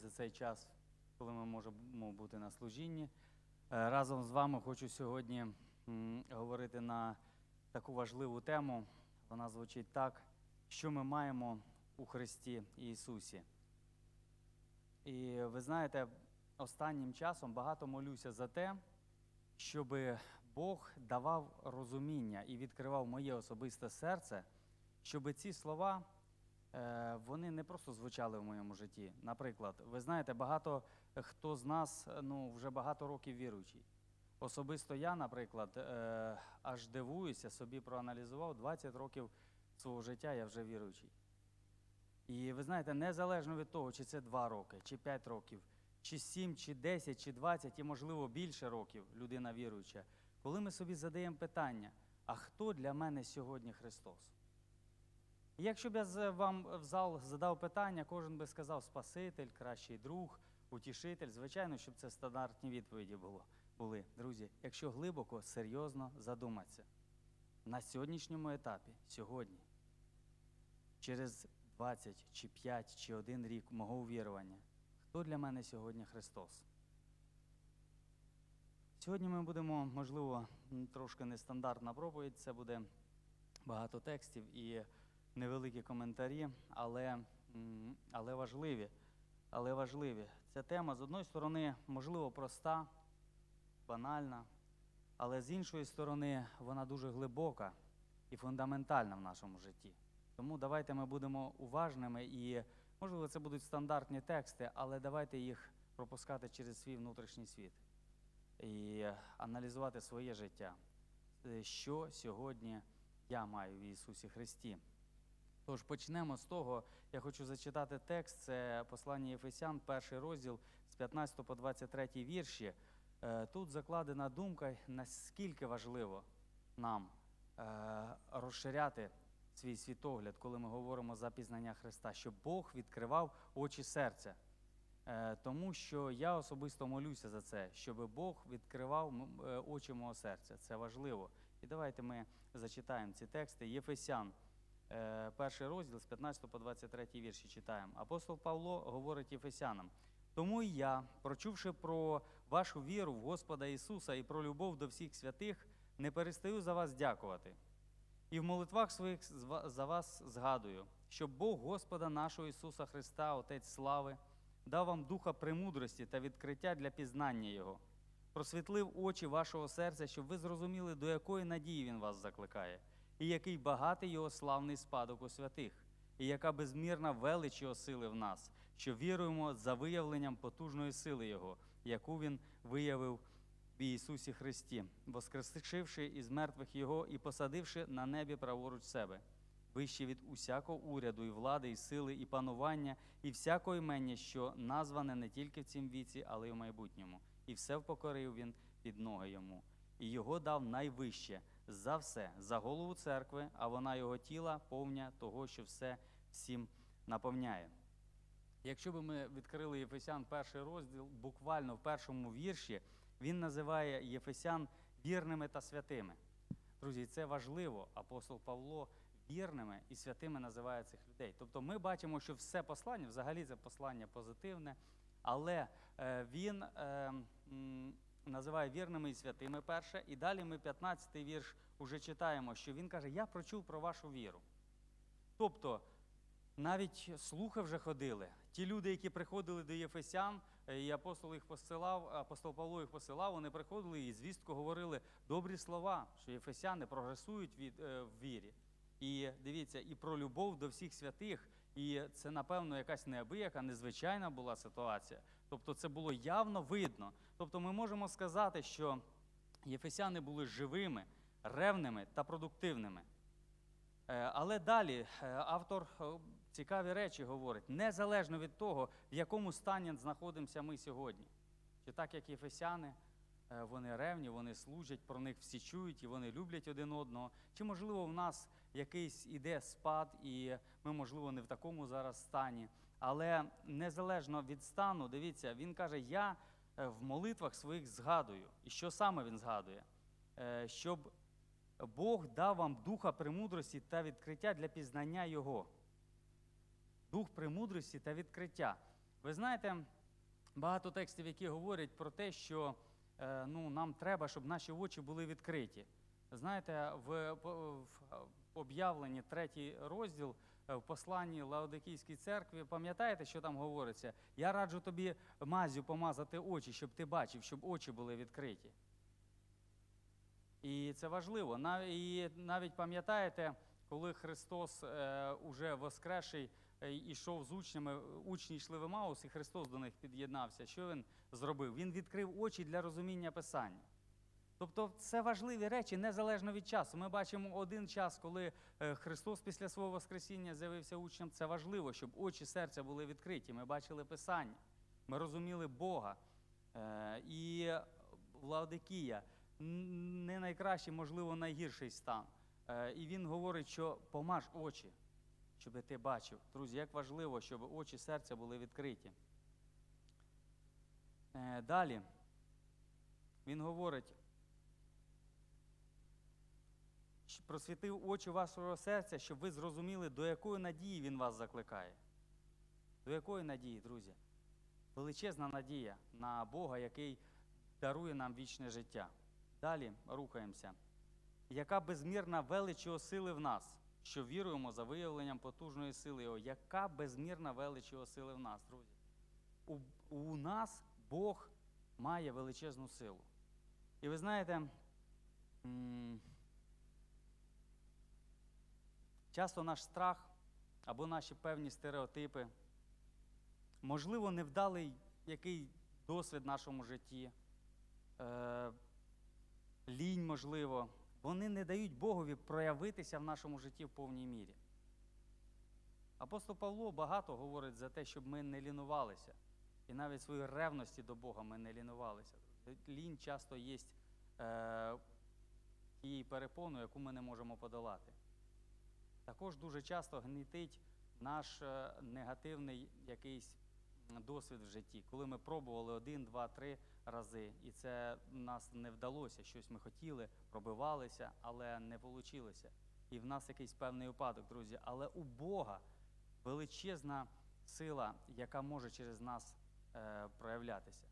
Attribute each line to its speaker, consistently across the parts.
Speaker 1: за цей час, коли ми можемо бути на служінні. Е, Разом з вами хочу сьогодні говорити на таку важливу тему. Вона звучить так, що ми маємо у Христі Ісусі. І ви знаєте, останнім часом багато молюся за те, щоб Бог давав розуміння і відкривав моє особисте серце, щоб ці слова вони не просто звучали в моєму житті. Наприклад, ви знаєте, багато хто з нас ну, вже багато років віруючий. Особисто я, наприклад, е, аж дивуюся, собі проаналізував 20 років свого життя, я вже віруючий. І ви знаєте, незалежно від того, чи це 2 роки, чи 5 років, чи 7, чи 10, чи 20, і, можливо, більше років людина віруюча, коли ми собі задаємо питання, а хто для мене сьогодні Христос? І якщо б я вам в зал задав питання, кожен би сказав Спаситель, кращий друг, утішитель. Звичайно, щоб це стандартні відповіді було, були. Друзі, якщо глибоко, серйозно задуматися, на сьогоднішньому етапі, сьогодні, через 20 чи 5 чи 1 рік мого увірування, хто для мене сьогодні Христос? Сьогодні ми будемо, можливо, трошки нестандартна проповідь, це буде багато текстів і невеликі коментарі, але, але важливі. Але важливі. Ця тема, з одної сторони, можливо, проста, банальна, але з іншої сторони, вона дуже глибока і фундаментальна в нашому житті. Тому давайте ми будемо уважними і, можливо, це будуть стандартні тексти, але давайте їх пропускати через свій внутрішній світ і аналізувати своє життя, Е, що сьогодні я маю в Ісусі Христі. Тож почнемо з того, я хочу зачитати текст, це послання Єфесян, перший розділ з 15 по 23 вірші. Е, Тут закладена думка, наскільки важливо нам е, розширяти свій світогляд, коли ми говоримо за пізнання Христа, щоб Бог відкривав очі серця. Е, Тому що я особисто молюся за це, щоб Бог відкривав очі мого серця. Це важливо. І давайте ми зачитаємо ці тексти. Єфесян, перший розділ з 15 по 23 вірші читаємо. Апостол Павло говорить Єфесянам. Тому і я, прочувши про вашу віру в Господа Ісуса і про любов до всіх святих, не перестаю за вас дякувати. І в молитвах своїх за вас згадую, щоб Бог Господа нашого Ісуса Христа, Отець слави, дав вам духа премудрості та відкриття для пізнання Його, просвітлив очі вашого серця, щоб ви зрозуміли, до якої надії Він вас закликає, і який багатий Його славний спадок у святих, і яка безмірна велич Його сили в нас, що віруємо за виявленням потужної сили Його, яку Він виявив в Ісусі Христі, воскресивши із мертвих Його і посадивши на небі праворуч себе, вище від усякого уряду, і влади, і сили, і панування, і всякого імення, що назване не тільки в цім віці, але й у майбутньому. І все впокорив він під ноги йому. І його дав найвище за все, за голову церкви, а вона його тіла повня того, що все всім наповняє. Якщо б ми відкрили Єфесян перший розділ, буквально в першому вірші, він називає Єфесян вірними та святими. Друзі, це важливо. Апостол Павло вірними і святими називає цих людей. Тобто ми бачимо, що все послання, взагалі це послання позитивне, але е, він е, називає вірними і святими перше. І далі ми 15-й вірш уже читаємо, що він каже: Я прочув про вашу віру. Тобто, навіть слухи вже ходили. Ті люди, які приходили до Єфесян, е, і апостол їх посилав, апостол Павло їх посилав, вони приходили і звістку говорили добрі слова, що єфесяни прогресують від, е, в вірі. І дивіться, і про любов до всіх святих. І це, напевно, якась неабияка, незвичайна була ситуація. Тобто, це було явно видно. Тобто, ми можемо сказати, що єфесяни були живими, ревними та продуктивними. Е, Але далі е, автор е, цікаві речі говорить, незалежно від того, в якому стані знаходимося ми сьогодні. Чи так, як єфесяни, вони ревні, вони служать, про них всі чують і вони люблять один одного. Чи, можливо, в нас якийсь іде спад, і ми, можливо, не в такому зараз стані. Але незалежно від стану, дивіться, він каже: я е, в молитвах своїх згадую. І що саме він згадує? Е, Щоб Бог дав вам духа премудрості та відкриття для пізнання Його. Дух премудрості та відкриття. Ви знаєте, багато текстів, які говорять про те, що е, ну, нам треба, щоб наші очі були відкриті. Знаєте, в, в об'явленні третій розділ в посланні Лаодикійській церкві, пам'ятаєте, що там говориться? Я раджу тобі мазю помазати очі, щоб ти бачив, щоб очі були відкриті. І це важливо. І навіть пам'ятаєте, коли Христос е, уже воскресший е, ішов з учнями, учні йшли в Емаус, і Христос до них під'єднався. Що він зробив? Він відкрив очі для розуміння Писання. Тобто це важливі речі незалежно від часу. Ми бачимо один час, коли е, Христос після свого Воскресіння з'явився учням. Це важливо, щоб очі серця були відкриті. Ми бачили Писання, ми розуміли Бога. Е, І Лаодикія н- не найкращий, можливо, найгірший стан. Е, І він говорить, що помаж очі, щоб ти бачив. Друзі, як важливо, щоб очі серця були відкриті. Далі він говорить, просвітив очі вашого серця, щоб ви зрозуміли, до якої надії він вас закликає. До якої надії, друзі? Величезна надія на Бога, який дарує нам вічне життя. Далі рухаємося. Яка безмірна велич його сили в нас, що віруємо за виявленням потужної сили Його. Яка безмірна велич його сили в нас, друзі? У, у нас Бог має величезну силу. І ви знаєте, м, часто наш страх або наші певні стереотипи, можливо, невдалий який досвід в нашому житті, е, лінь, можливо, вони не дають Богові проявитися в нашому житті в повній мірі. Апостол Павло багато говорить за те, щоб ми не лінувалися. І навіть свої ревності до Бога ми не лінувалися. Лінь часто є е, тією перепоною, яку ми не можемо подолати. Також дуже часто гнітить наш е, негативний якийсь досвід в житті, коли ми пробували один, два, три рази, і це нас не вдалося. Щось ми хотіли, пробивалися, але не вийшло. І в нас якийсь певний упадок, друзі. Але у Бога величезна сила, яка може через нас е, проявлятися.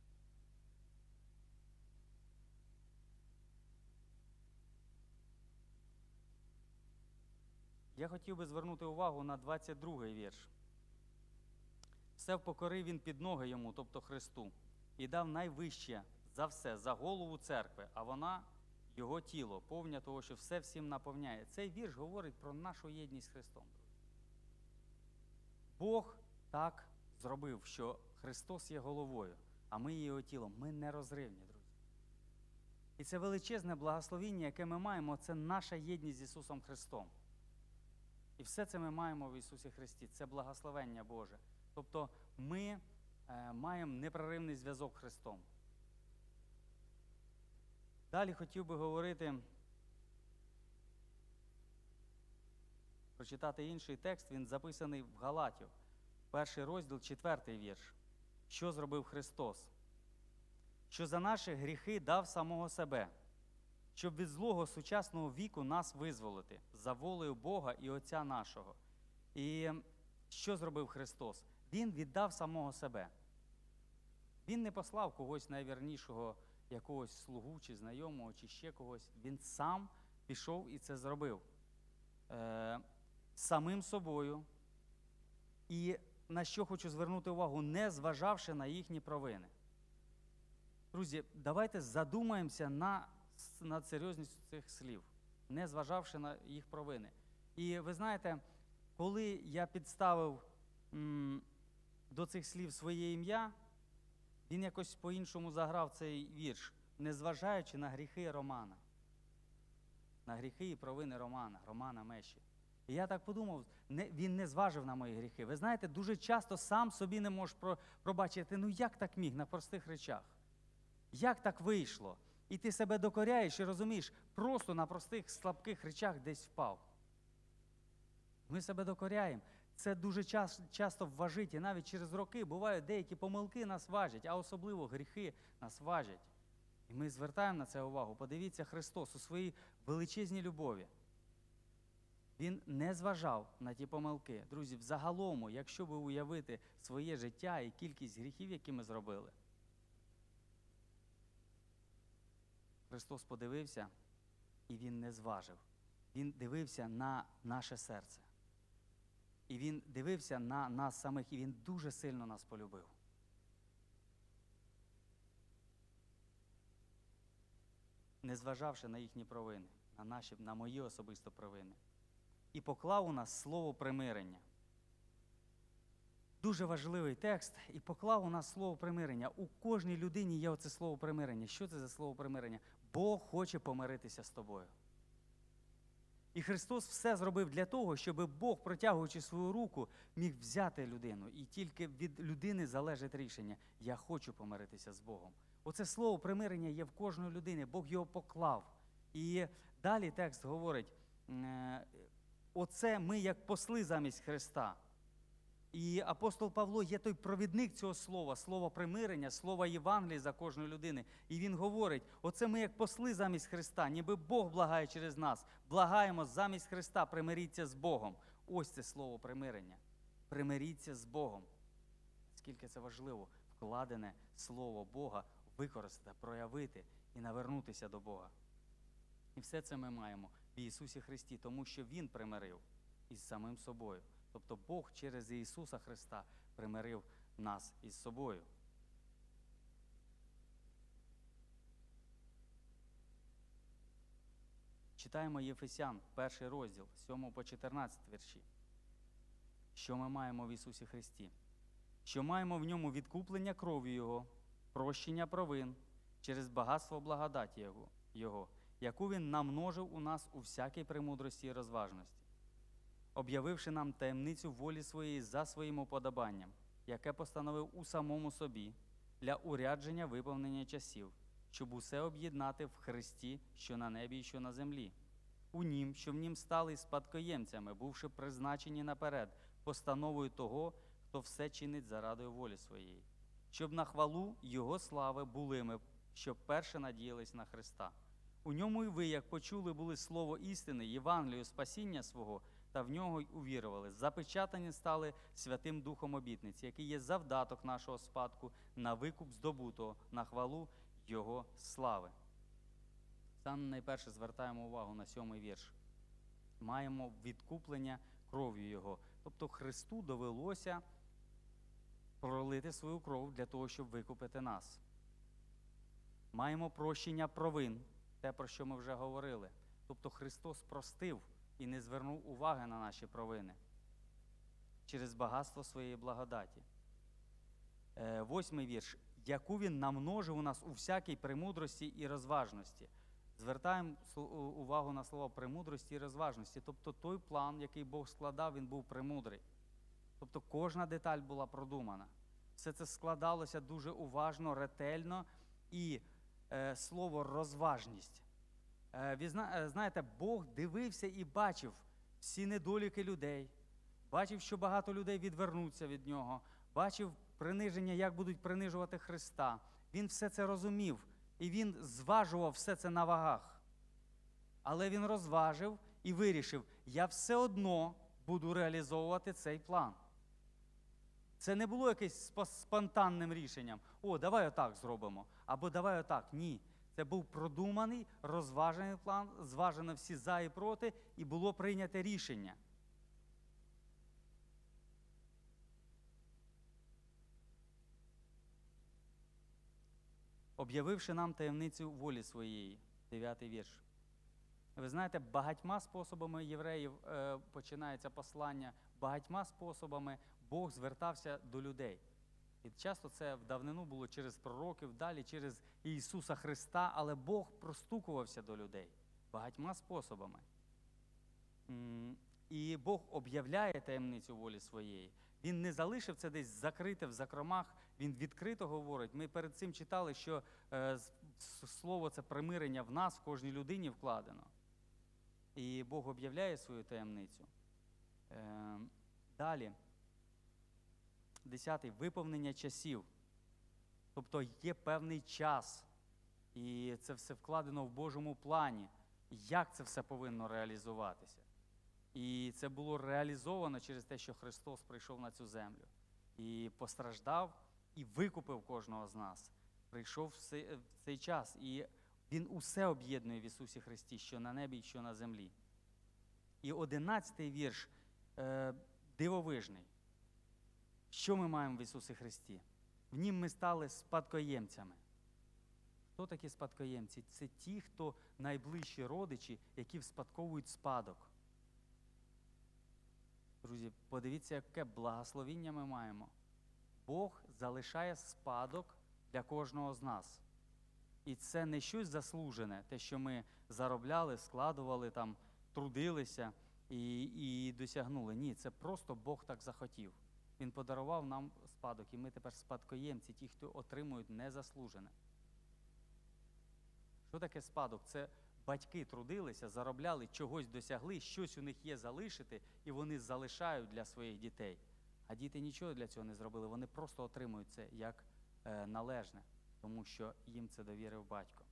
Speaker 1: Я хотів би звернути увагу на 22-й вірш. Все впокорив він під ноги йому, тобто Христу, і дав найвище за все, за голову церкви, а вона його тіло, повня того, що все всім наповняє. Цей вірш говорить про нашу єдність з Христом. Бог так зробив, що Христос є головою, а ми є його тілом. Ми нерозривні, друзі. І це величезне благословіння, яке ми маємо, це наша єдність з Ісусом Христом. І все це ми маємо в Ісусі Христі. Це благословення Боже. Тобто ми е, маємо непреривний зв'язок Христом. Далі хотів би говорити, прочитати інший текст, він записаний в Галатів, перший розділ, четвертий вірш. Що зробив Христос? Що за наші гріхи дав самого себе, щоб від злого сучасного віку нас визволити за волею Бога і Отця нашого. І що зробив Христос? Він віддав самого себе. Він не послав когось найвірнішого, якогось слугу чи знайомого, чи ще когось. Він сам пішов і це зробив. Е, самим собою. І на що хочу звернути увагу, не зважавши на їхні провини. Друзі, давайте задумаємося на, над серйозністю цих слів, не зважавши на їх провини. І ви знаєте, коли я підставив м, до цих слів своє ім'я, він якось по-іншому заграв цей вірш, незважаючи на гріхи Романа, на гріхи і провини Романа, Романа Меші. І я так подумав, не, він не зважив на мої гріхи. Ви знаєте, дуже часто сам собі не можеш про, пробачити, ну як так міг на простих речах? Як так вийшло? І ти себе докоряєш і розумієш, просто на простих слабких речах десь впав. Ми себе докоряємо. Це дуже час, часто вважить, і навіть через роки бувають деякі помилки нас важать, а особливо гріхи нас важать. І ми звертаємо на це увагу. Подивіться Христос у своїй величезній любові. Він не зважав на ті помилки. Друзі, взагалому, якщо ви уявити своє життя і кількість гріхів, які ми зробили, Христос подивився і Він не зважив. Він дивився на наше серце. І Він дивився на нас самих, і Він дуже сильно нас полюбив. Незважавши на їхні провини, на наші, на мої особисто провини. І поклав у нас слово примирення. Дуже важливий текст, і поклав у нас слово примирення. У кожній людині є оце слово примирення. Що це за слово примирення? Бог хоче помиритися з тобою. І Христос все зробив для того, щоб Бог, протягуючи свою руку, міг взяти людину. І тільки від людини залежить рішення: я хочу помиритися з Богом. Оце слово примирення є в кожної людини, Бог його поклав. І далі текст говорить: е, оце ми як посли замість Христа. І апостол Павло є той провідник цього слова, слова примирення, слова Євангелії за кожної людини. І він говорить: оце ми як посли замість Христа, ніби Бог благає через нас. Благаємо замість Христа, примиріться з Богом. Ось це слово примирення. Примиріться з Богом. Скільки це важливо, вкладене слово Бога використати, проявити і навернутися до Бога. І все це ми маємо в Ісусі Христі, тому що Він примирив із самим собою. Тобто Бог через Ісуса Христа примирив нас із собою. Читаємо Єфесян, перший розділ, 7 по 14 вірші. Що ми маємо в Ісусі Христі? Що маємо в ньому відкуплення кров'ю Його, прощення провин через багатство благодаті Його, яку Він намножив у нас у всякій премудрості і розважності об'явивши нам таємницю волі своєї за своїм уподобанням, яке постановив у самому собі для урядження виповнення часів, щоб усе об'єднати в Христі, що на небі і що на землі, у нім, що в нім стали спадкоємцями, бувши призначені наперед, постановою того, хто все чинить зарадою волі своєї, щоб на хвалу Його слави були ми, щоб перше надіялись на Христа. У ньому і ви, як почули, були слово істини, Євангелію спасіння свого, та в нього й увірували. Запечатані стали Святим Духом обітниці, який є завдаток нашого спадку на викуп здобутого, на хвалу Його слави. Саме найперше звертаємо увагу на сьомий вірш. Маємо відкуплення кров'ю Його. Тобто Христу довелося пролити свою кров для того, щоб викупити нас. Маємо прощення провин, те, про що ми вже говорили. Тобто Христос простив і не звернув уваги на наші провини через багатство своєї благодаті. Е, Восьмий вірш. Яку він намножив у нас у всякій премудрості і розважності. Звертаємо увагу на слово премудрості і розважності. Тобто той план, який Бог складав, він був премудрий. Тобто кожна деталь була продумана. Все це складалося дуже уважно, ретельно і е, слово розважність. Е, ви е, знаєте, Бог дивився і бачив всі недоліки людей, бачив, що багато людей відвернуться від нього, бачив приниження, як будуть принижувати Христа. Він все це розумів, і він зважував все це на вагах. Але він розважив і вирішив: я все одно буду реалізовувати цей план. Це не було якесь спонтанним рішенням. О, давай отак зробимо. Або давай отак. Ні. Це був продуманий, розважений план, зважено всі за і проти, і було прийнято рішення. Об'явивши нам таємницю волі своєї, дев'ятий вірш. Ви знаєте, багатьма способами євреїв е, починається послання, багатьма способами Бог звертався до людей. І часто це в давнину було через пророків, далі через Ісуса Христа, але Бог простукувався до людей багатьма способами. І Бог об'являє таємницю волі своєї. Він не залишив це десь закрите в закромах, він відкрито говорить. Ми перед цим читали, що е, слово це примирення в нас, в кожній людині вкладено. І Бог об'являє свою таємницю. Е, Далі. Десятий виповнення часів. Тобто є певний час, і це все вкладено в Божому плані. Як це все повинно реалізуватися? І це було реалізовано через те, що Христос прийшов на цю землю і постраждав, і викупив кожного з нас. Прийшов в цей, час, і Він усе об'єднує в Ісусі Христі, що на небі і що на землі. І одинадцятий вірш е, дивовижний. Що ми маємо в Ісусі Христі? В нім ми стали спадкоємцями. Хто такі спадкоємці? Це ті, хто найближчі родичі, які вспадковують спадок. Друзі, подивіться, яке благословіння ми маємо. Бог залишає спадок для кожного з нас. І це не щось заслужене, те, що ми заробляли, складували, там, трудилися і, і досягнули. Ні, це просто Бог так захотів. Він подарував нам спадок, і ми тепер спадкоємці, ті, хто отримують незаслужене. Що таке спадок? Це батьки трудилися, заробляли, чогось досягли, щось у них є залишити, і вони залишають для своїх дітей. А діти нічого для цього не зробили, вони просто отримують це як е, належне, тому що їм це довірив батько.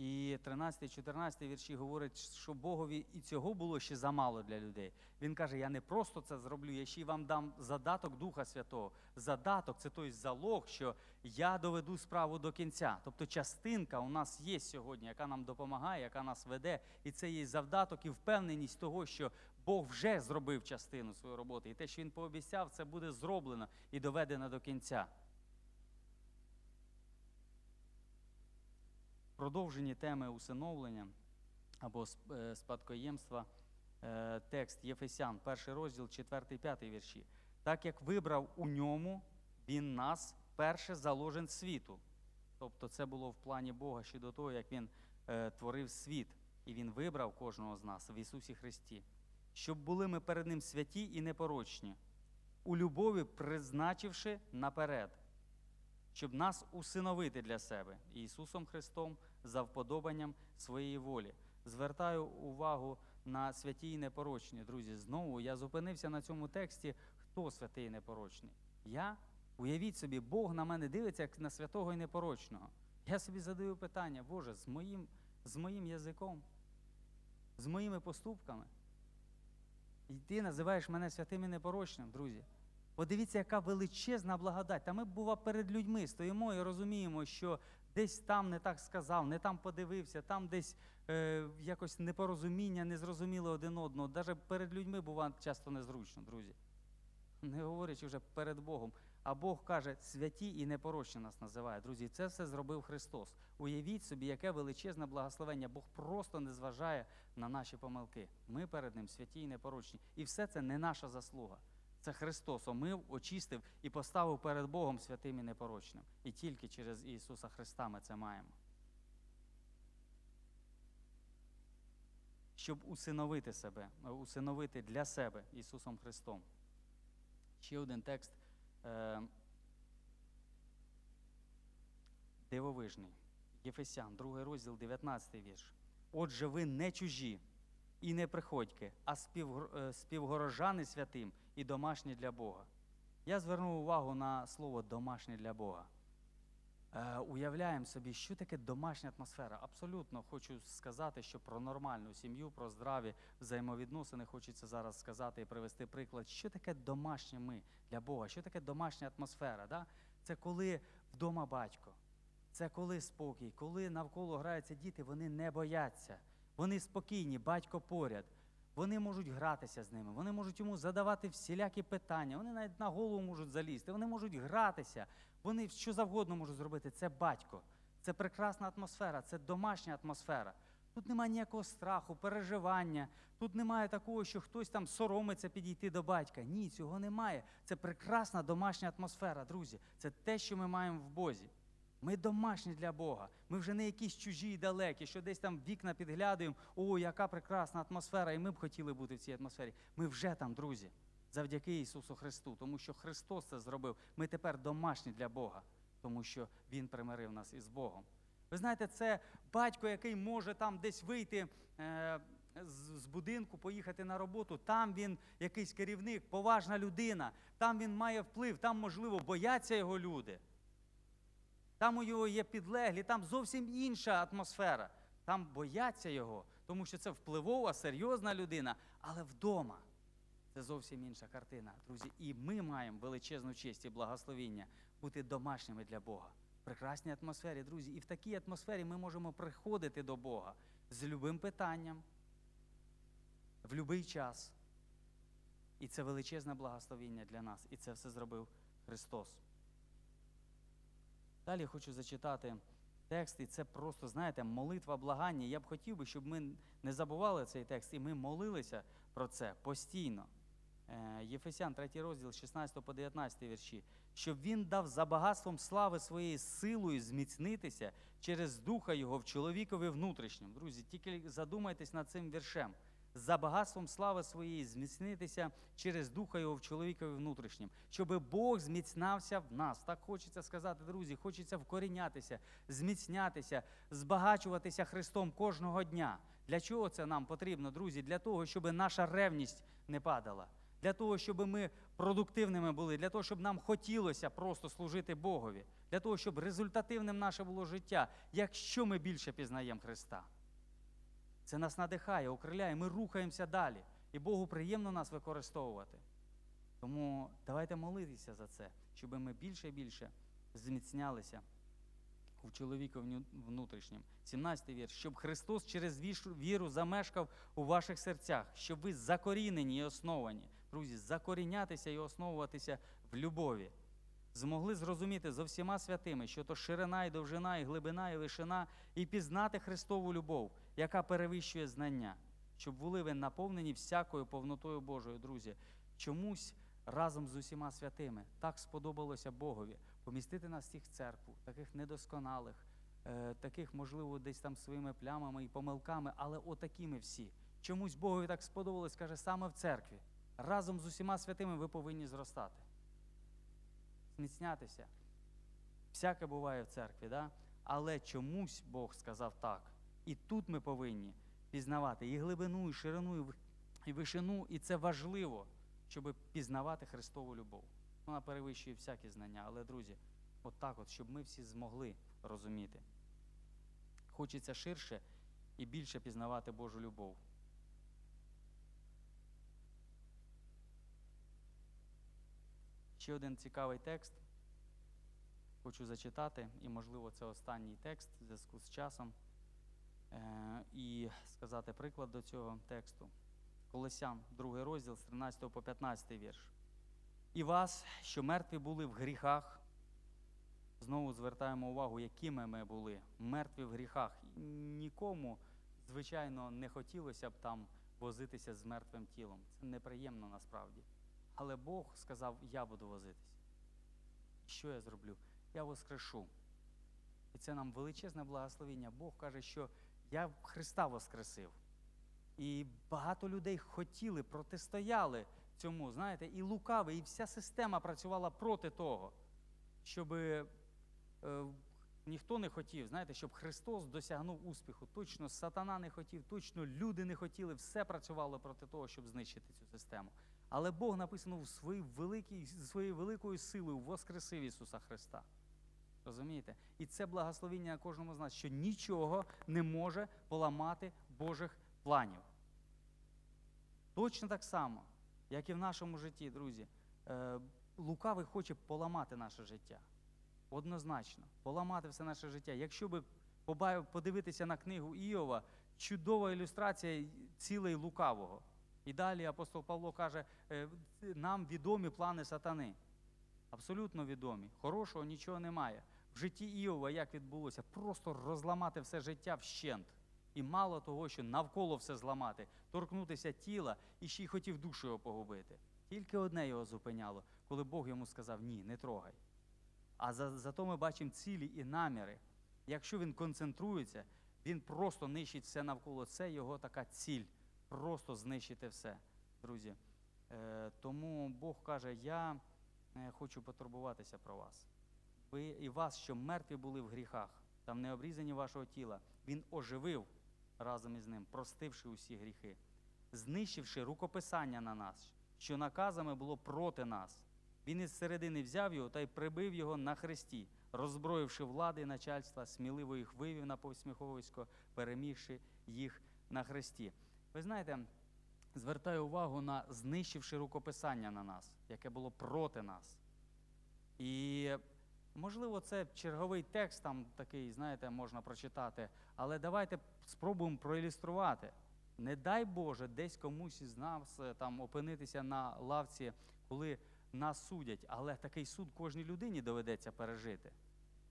Speaker 1: І 13-14 вірші говорять, що Богові і цього було ще замало для людей. Він каже: Я не просто це зроблю, я ще й вам дам задаток Духа Святого. Задаток це той залог, що я доведу справу до кінця. Тобто частинка у нас є сьогодні, яка нам допомагає, яка нас веде. І це є завдаток і впевненість того, що Бог вже зробив частину своєї роботи. І те, що він пообіцяв, це буде зроблено і доведено до кінця. Продовжені теми усиновлення або е, спадкоємства, е, текст Єфесян, перший розділ, 4-5 вірші. Так як вибрав у ньому, він нас перше заложен світу. Тобто це було в плані Бога ще до того, як він е, творив світ, і він вибрав кожного з нас в Ісусі Христі, щоб були ми перед Ним святі і непорочні, у любові призначивши наперед щоб нас усиновити для себе Ісусом Христом за вподобанням своєї волі. Звертаю увагу на святі і непорочні. Друзі, знову я зупинився на цьому тексті, хто святий і непорочний. Я? Уявіть собі, Бог на мене дивиться як на святого і непорочного. Я собі задаю питання, Боже, з моїм, з моїм язиком, з моїми поступками. І ти називаєш мене святим і непорочним, друзі. Подивіться, яка величезна благодать. Та ми, бува, перед людьми стоїмо і розуміємо, що десь там не так сказав, не там подивився, там десь е, якось непорозуміння, не зрозуміли один одного. Навіть перед людьми бува часто незручно, друзі. Не говорячи вже перед Богом. А Бог каже, святі і непорочні нас називає. Друзі, це все зробив Христос. Уявіть собі, яке величезне благословення. Бог просто не зважає на наші помилки. Ми перед Ним святі і непорочні. І все це не наша заслуга. Це Христос омив, очистив і поставив перед Богом святим і непорочним. І тільки через Ісуса Христа ми це маємо. Щоб усиновити себе, е, усиновити для себе Ісусом Христом. Ще один текст е, дивовижний. Єфесян, другий розділ, 19 вірш. Отже, ви не чужі і не приходьки, а е, співгорожани святим і домашні для Бога. Я звернув увагу на слово домашні для Бога. Е, уявляємо собі, що таке домашня атмосфера. Абсолютно хочу сказати, що про нормальну сім'ю, про здраві взаємовідносини хочеться зараз сказати і привести приклад, що таке домашнє ми для Бога, що таке домашня атмосфера. Да? Це коли вдома батько, це коли спокій, коли навколо граються діти, вони не бояться, вони спокійні, батько поряд. Вони можуть гратися з ними, вони можуть йому задавати всілякі питання, вони навіть на голову можуть залізти, вони можуть гратися, вони що завгодно можуть зробити. Це батько, це прекрасна атмосфера, це домашня атмосфера. Тут немає ніякого страху, переживання, тут немає такого, що хтось там соромиться підійти до батька. Ні, цього немає. Це прекрасна домашня атмосфера, друзі. Це те, що ми маємо в Бозі. Ми домашні для Бога. Ми вже не якісь чужі і далекі, що десь там вікна підглядаємо. О, яка прекрасна атмосфера, і ми б хотіли бути в цій атмосфері. Ми вже там, друзі, завдяки Ісусу Христу, тому що Христос це зробив. Ми тепер домашні для Бога, тому що Він примирив нас із Богом. Ви знаєте, це батько, який може там десь вийти. Е- з будинку поїхати на роботу, там він якийсь керівник, поважна людина, там він має вплив, там, можливо, бояться його люди. Там у його є підлеглі, там зовсім інша атмосфера. Там бояться його, Тому що це впливова, серйозна людина, але вдома це зовсім інша картина, друзі. І ми маємо величезну честь і благословіння бути домашніми для Бога. В прекрасній атмосфері, друзі. І в такій атмосфері ми можемо приходити до Бога з любим питанням, в будь-який час. І це величезне благословіння для нас. І це все зробив Христос. Далі хочу зачитати текст, і це просто, знаєте, молитва благання. Я б хотів би, щоб ми не забували цей текст, і ми молилися про це постійно. Е, Єфесян, 3 розділ, 16 по 19 вірші. Щоб він дав за багатством слави своєю силою зміцнитися через духа його в чоловікові внутрішньому. Друзі, тільки задумайтесь над цим віршем. За багатством слави своєї зміцнитися через духа його в чоловікові внутрішнім, щоб Бог зміцнався в нас. Так хочеться сказати, друзі, хочеться вкорінятися, зміцнятися, збагачуватися Христом кожного дня. Для чого це нам потрібно, друзі? Для того, щоб наша ревність не падала, для того, щоб ми продуктивними були, для того, щоб нам хотілося просто служити Богові, для того, щоб результативним наше було життя, якщо ми більше пізнаємо Христа. Це нас надихає, окриляє, ми рухаємося далі. І Богу приємно нас використовувати. Тому давайте молитися за це, щоб ми більше і більше зміцнялися у чоловіка вню- внутрішнім. 17 вірш. Щоб Христос через віру замешкав у ваших серцях, щоб ви закорінені і основані. Друзі, закорінятися і основуватися в любові. Змогли зрозуміти зо всіма святими, що то ширина і довжина, і глибина, і вишина, і пізнати Христову любов, яка перевищує знання, щоб були ви наповнені всякою повнотою Божою, друзі. Чомусь разом з усіма святими так сподобалося Богові помістити нас всіх в церкву, таких недосконалих, е, таких, можливо, десь там своїми плямами і помилками, але отакими всі. Чомусь Богові так сподобалось, каже, саме в церкві. Разом з усіма святими ви повинні зростати зміцнятися. Всяке буває в церкві, да? але чомусь Бог сказав так. І тут ми повинні пізнавати і глибину, і ширину, і вишину, і це важливо, щоб пізнавати Христову любов. Вона перевищує всякі знання. Але, друзі, от от, щоб ми всі змогли розуміти. Хочеться ширше і більше пізнавати Божу любов. Ще один цікавий текст. Хочу зачитати, і, можливо, це останній текст в зв'язку з часом. Е, і сказати приклад до цього тексту. Колосян, другий розділ з 13 по 15 вірш. І вас, що мертві були в гріхах, знову звертаємо увагу, якими ми були, мертві в гріхах. Нікому, звичайно, не хотілося б там возитися з мертвим тілом. Це неприємно насправді. Але Бог сказав, я буду возитися. Що я зроблю? Я воскрешу. І це нам величезне благословіння. Бог каже, що я Христа воскресив. І багато людей хотіли, протистояли цьому, знаєте, і лукавий, і вся система працювала проти того, щоб е, ніхто не хотів, знаєте, щоб Христос досягнув успіху. Точно сатана не хотів, точно люди не хотіли, все працювало проти того, щоб знищити цю систему. Але Бог написано в своїй великій, своєю великою силою воскресив Ісуса Христа. Розумієте? І це благословіння кожному з нас, що нічого не може поламати Божих планів. Точно так само, як і в нашому житті, друзі. Е, Лукавий хоче поламати наше життя. Однозначно, поламати все наше життя. Якщо би подивитися на книгу Іова, чудова ілюстрація цілей лукавого. І далі апостол Павло каже, е, нам відомі плани сатани. Абсолютно відомі. Хорошого нічого немає. В житті Іова як відбулося? Просто розламати все життя вщент. І мало того, що навколо все зламати, торкнутися тіла і ще й хотів душу його погубити. Тільки одне його зупиняло, коли Бог йому сказав ні, не трогай. А за, зато ми бачимо цілі і наміри. Якщо він концентрується, він просто нищить все навколо. Це його така ціль. Просто знищити все, друзі. Е, тому Бог каже: Я хочу потурбуватися про вас. Ви і вас, що мертві були в гріхах, там не обрізані вашого тіла, Він оживив разом із ним, простивши усі гріхи, знищивши рукописання на нас, що наказами було проти нас. Він із середини взяв його та й прибив його на хресті, роззброївши влади і начальства, сміливо їх вивів на повсміховисько, перемігши їх на хресті. Ви знаєте, звертаю увагу на знищивши рукописання на нас, яке було проти нас. І можливо, це черговий текст, там такий, знаєте, можна прочитати, але давайте спробуємо проілюструвати. Не дай Боже, десь комусь із нас е, там опинитися на лавці, коли нас судять, але такий суд кожній людині доведеться пережити.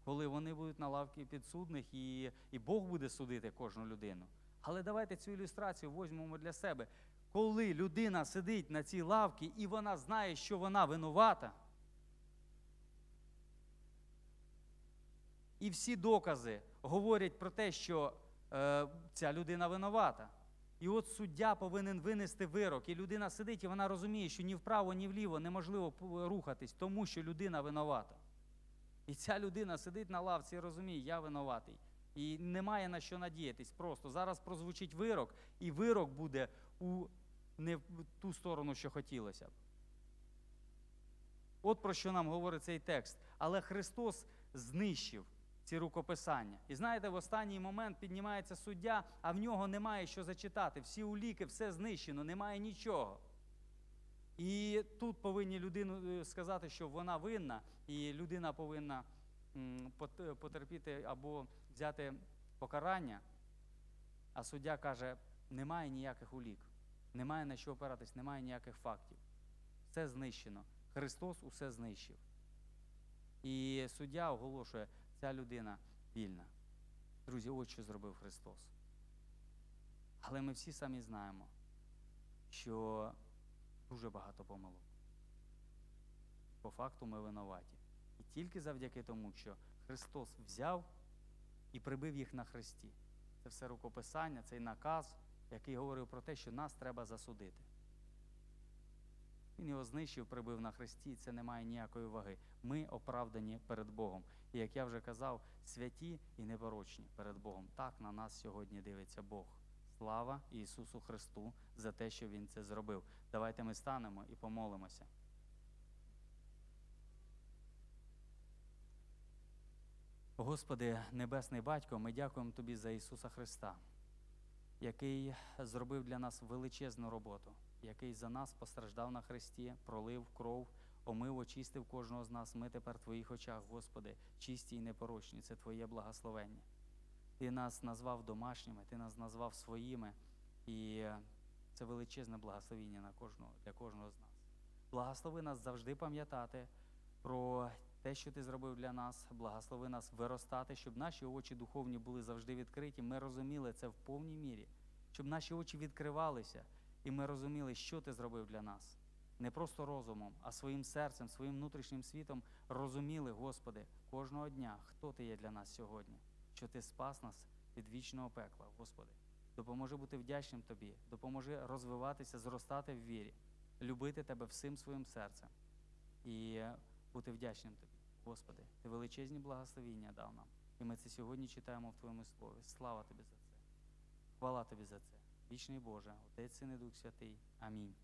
Speaker 1: Коли вони будуть на лавці підсудних і, і Бог буде судити кожну людину. Але давайте цю ілюстрацію візьмемо для себе. Коли людина сидить на цій лавці і вона знає, що вона винувата, і всі докази говорять про те, що е, ця людина винувата. І от суддя повинен винести вирок, і людина сидить, і вона розуміє, що ні вправо, ні вліво неможливо рухатись, тому що людина винувата. І ця людина сидить на лавці і розуміє, я винуватий. І немає на що надіятись. Просто зараз прозвучить вирок, і вирок буде у не в ту сторону, що хотілося б. От про що нам говорить цей текст. Але Христос знищив ці рукописання. І знаєте, в останній момент піднімається суддя, а в нього немає що зачитати. Всі уліки, все знищено, немає нічого. І тут повинні людину е, сказати, що вона винна, і людина повинна потерпіти або взяти покарання. А суддя каже: немає ніяких улік, немає на що опиратись, немає ніяких фактів. Все знищено. Христос усе знищив. І суддя оголошує, ця людина вільна. Друзі, ось що зробив Христос. Але ми всі самі знаємо, що дуже багато помилок. По факту ми винуваті. І тільки завдяки тому, що Христос взяв і прибив їх на хресті. Це все рукописання, цей наказ, який говорив про те, що нас треба засудити. Він його знищив, прибив на хресті, і це не має ніякої ваги. Ми оправдані перед Богом. І як я вже казав, святі і непорочні перед Богом. Так на нас сьогодні дивиться Бог. Слава Ісусу Христу за те, що Він це зробив. Давайте ми станемо і помолимося. Господи, Небесний Батько, ми дякуємо Тобі за Ісуса Христа, який зробив для нас величезну роботу, який за нас постраждав на хресті, пролив кров, омив, очистив кожного з нас. Ми тепер в Твоїх очах, Господи, чисті і непорочні. Це Твоє благословення. Ти нас назвав домашніми, Ти нас назвав своїми, і це величезне благословіння на кожного, для кожного з нас. Благослови нас завжди пам'ятати про те, що ти зробив для нас, благослови нас виростати, щоб наші очі духовні були завжди відкриті. Ми розуміли це в повній мірі, щоб наші очі відкривалися, і ми розуміли, що ти зробив для нас. Не просто розумом, а своїм серцем, своїм внутрішнім світом розуміли, Господи, кожного дня, хто ти є для нас сьогодні, що ти спас нас від вічного пекла, Господи. Допоможи бути вдячним Тобі, допоможи розвиватися, зростати в вірі, любити Тебе всім своїм серцем і бути вдячним Тобі. Господи, Ти величезні благословіння дав нам. І ми це сьогодні читаємо в Твоєму слові. Слава Тобі за це. Хвала Тобі за це. Вічний Боже, Отець Син і Дух Святий. Амінь.